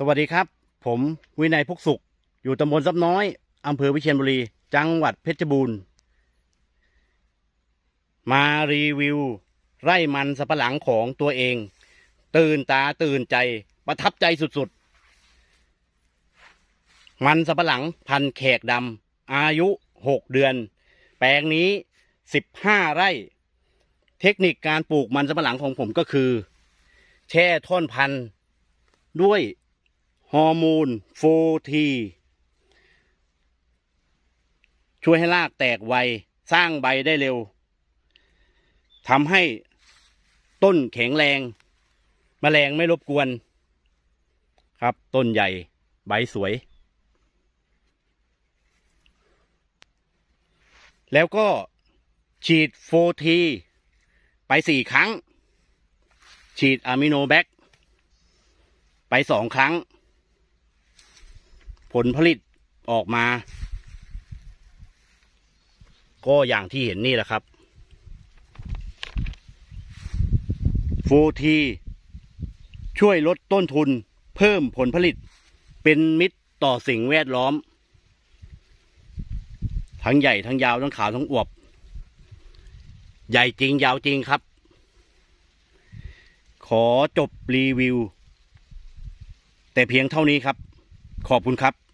สวัสดีครับ ผมวินัยพุกสุข อยู่ตำบลซับน้อยอำเภอวิเชียรบุรี จังหวัดเพชรบูรณ์ มารีวิว ไร่มันสับปะหลังของตัวเอง ตื่นตาตื่นใจประทับใจสุดๆ มันสับปะหลังพันแขกดำอายุหกเดือน แปลงนี้สิบห้าไร่ เทคนิคการปลูกมันสับปะหลังของผมก็คือ แช่ท่อนพันธุ์ด้วย ฮอร์โมนโฟทีช่วยให้รากแตกไว สร้างใบได้เร็วทำให้ต้นแข็งแรงแมลงไม่รบกวน ครับต้นใหญ่ใบสวย แล้วก็ฉีดโฟทีไปสี่ครั้ง ฉีดอะมิโนแบคไปสองครั้ง ผลผลิตออกมา ก็อย่างที่เห็นนี่แหละครับโฟทีช่วยลดต้นทุนเพิ่มผลผลิต เป็นมิตรต่อสิ่งแวดล้อม ทั้งใหญ่ทั้งยาวทั้งขาวทั้งอวบ ใหญ่จริงยาวจริงครับ ขอจบรีวิว แต่เพียงเท่านี้ครับ ขอบคุณครับ